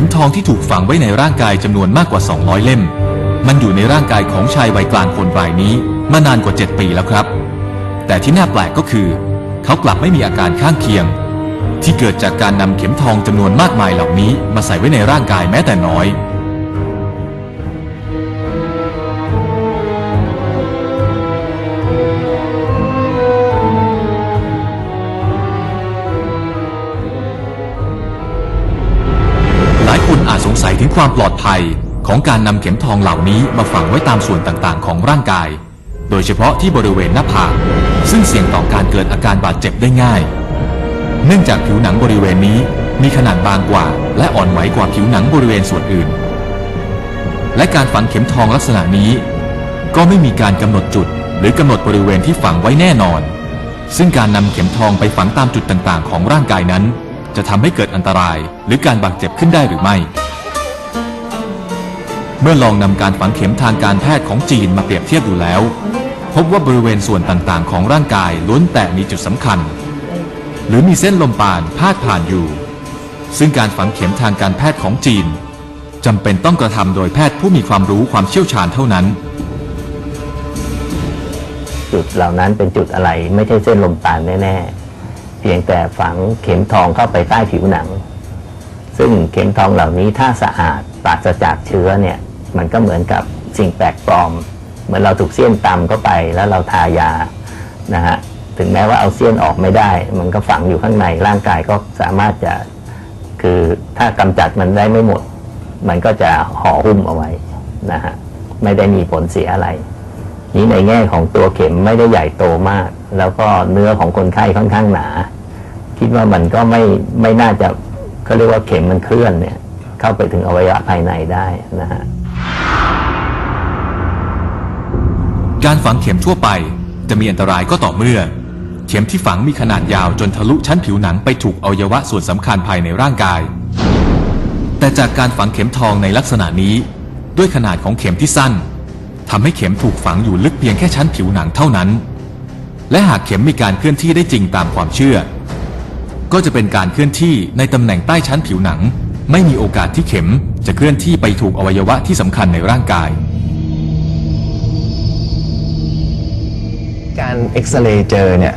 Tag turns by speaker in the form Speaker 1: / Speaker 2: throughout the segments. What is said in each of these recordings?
Speaker 1: ข็มทองที่ถูกฝังไว้ในร่างกายจำนวนมากกว่า 200 เล่ม มันอยู่ในร่างกายของชายวัยกลางคนรายนี้ มานานกว่า 7 ปีแล้วครับ แต่ที่น่าแปลกก็คือ เขากลับไม่มีอาการข้างเคียง ที่เกิดจากการนำเข็มทองจำนวนมากมายเหล่านี้มาใส่ไว้ในร่างกายแม้แต่น้อย งสัยถึงความปลอดภัยของการนำเข็มทองเหล่านี้มาฝังไว้ตามส่วนต่างๆ ของร่างกาย โดยเฉพาะที่บริเวณหน้าผากซึ่งเสี่ยงต่อการเกิดอาการบาดเจ็บได้ง่าย เนื่องจากผิวหนังบริเวณนี้มีขนาดบางกว่า และอ่อนไหวกว่าผิวหนังบริเวณส่วนอื่น และการฝังเข็มทองลักษณะนี้ ก็ไม่มีการกำหนดจุด หรือกำหนดบริเวณที่ฝังไว้แน่นอน ซึ่งการนำเข็มทองไปฝังตามจุดต่างๆ ของร่างกายนั้น จะทำให้เกิดอันตรายหรือการบาดเจ็บขึ้นได้หรือไม่ เมื่อลองนำการฝังเข็มทางการแพทย์ของจีนมาเปรียบเทียบดูแล้ว พบว่าบริเวณส่วนต่างๆ ของร่างกายล้วนแต่มีจุดสำคัญ หรือมีเส้นลมปานพาดผ่านอยู่ ซึ่งการฝังเข็มทางการแพทย์ของจีนจำเป็นต้องกระทำโดยแพทย์ผู้มีความรู้ความเชี่ยวชาญเท่านั้น
Speaker 2: จุดเหล่านั้นเป็นจุดอะไรไม่ใช่เส้นลมปานแน่ๆเพียงแต่ฝังเข็มทองเข้าไปใต้ผิวหนัง ซึ่งเข็มทองเหล่านี้ถ้าสะอาดปราศจากเชื้อเนี่ย มันก็เหมือนกับสิ่งแปลกปลอม เหมือนเราถูกเสี้ยนตำเข้าไปแล้วเราทายานะฮะถึงแม้ว่าเอาเสี้ยนออกไม่ได้ มันก็ฝังอยู่ข้างในร่างกายก็สามารถจะคือถ้ากำจัดมันได้ไม่หมด มันก็จะห่อหุ้มเอาไว้นะฮะไม่ได้มีผลเสียอะไร นี้ในแง่ของตัวเข็มไม่ได้ใหญ่โตมาก แล้วก็เนื้อของคนไข้ค่อนข้างหนา คิดว่ามันก็ไม่ไม่น่าจะเขาเรียกว่าเข็มมันเคลื่อนเนี่ย เข้าไปถึงอวัยวะภายในได้นะฮะ
Speaker 1: การฝังเข็มทั่วไป จะมีอันตรายก็ต่อเมื่อ เข็มที่ฝังมีขนาดยาวจนทะลุชั้นผิวหนังไปถูกอวัยวะส่วนสำคัญภายในร่างกาย แต่จากการฝังเข็มทองในลักษณะนี้ ด้วยขนาดของเข็มที่สั้นทำให้เข็มถูกฝังอยู่ลึกเพียงแค่ชั้นผิวหนังเท่านั้น และหากเข็มมีการเคลื่อนที่ได้จริงตามความเชื่อ ก็จะเป็นการเคลื่อนที่ในตำแหน่งใต้ชั้นผิวหนัง ไม่มีโอกาสที่เข็มจะเคลื่อนที่ไปถูกอวัยวะที่สำคัญในร่างกาย
Speaker 3: อ็กซเรย์เจอเนี่ย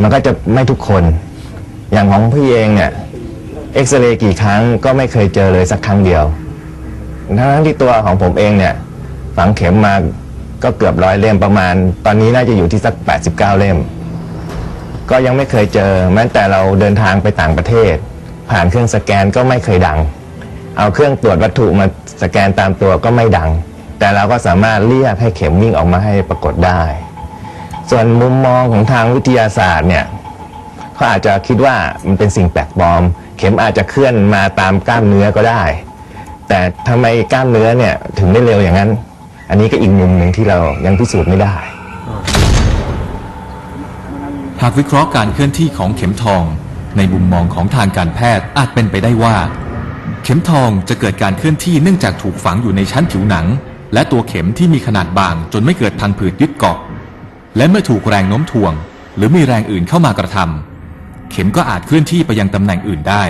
Speaker 3: มันก็จะไม่ทุกคน อย่างของพี่เองเนี่ยเอ็กซเรย์กี่ครั้งก็ไม่เคยเจอเลยสักครั้งเดียว ทั้งที่ตัวของผมเองเนี่ย ฝังเข็มมาก็เกือบร้อยเล่มประมาณ ตอนนี้น่าจะอยู่ที่สัก 89 เล่ม ก็ยังไม่เคยเจอ แม้แต่เราเดินทางไปต่างประเทศ ผ่านเครื่องสแกนก็ไม่เคยดัง เอาเครื่องตรวจวัตถุมาสแกนตามตัวก็ไม่ดัง แต่เราก็สามารถเรียกให้เข็มวิ่งออกมาให้ปรากฏได้ ส่วนมุมมองของทางวิทยาศาสตร์เนี่ยเขาอาจจะคิดว่ามันเป็นสิ่งแปลกปลอม เข็มอาจจะเคลื่อนมาตามกล้ามเนื้อก็ได้ แต่ทำไมกล้ามเนื้อเนี่ยถึงได้เร็วอย่างนั้น อันนี้ก็อีกมุมหนึ่งที่เรายังพิสูจน์ไม่ได้
Speaker 1: หากวิเคราะห์การเคลื่อนที่ของเข็มทอง ในมุมมองของทางการแพทย์อาจเป็นไปได้ว่า เข็มทองจะเกิดการเคลื่อนที่เนื่องจากถูกฝังอยู่ในชั้นผิวหนัง และตัวเข็มที่มีขนาดบางจนไม่เกิดพังผืดยึดเกาะ และเมื่อถูกแรงโน้มถ่วง หรือมีแรงอื่นเข้ามากระทำเข็มก็อาจเคลื่อนที่ไปยังตำแหน่งอื่นได้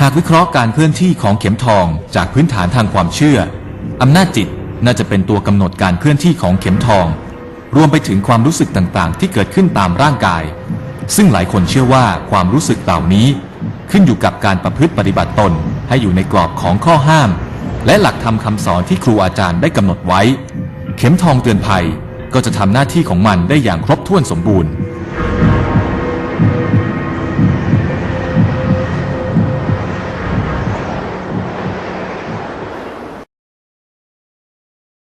Speaker 1: หากวิเคราะห์การเคลื่อนที่ของเข็มทองจากพื้นฐานทางความเชื่อ อำนาจจิตน่าจะเป็นตัวกำหนดการเคลื่อนที่ของเข็มทอง รวมไปถึงความรู้สึกต่างๆ ที่เกิดขึ้นตามร่างกาย ซึ่งหลายคนเชื่อว่าความรู้สึกเหล่านี้ ขึ้นอยู่กับการประพฤติปฏิบัติตนให้อยู่ในกรอบของข้อห้าม และหลักธรรมคำสอนที่ครูอาจารย์ได้กำหนดไว้ เข็มทองเตือนภัยก็จะทำหน้าที่ของมันได้อย่างครบถ้วนสมบูรณ์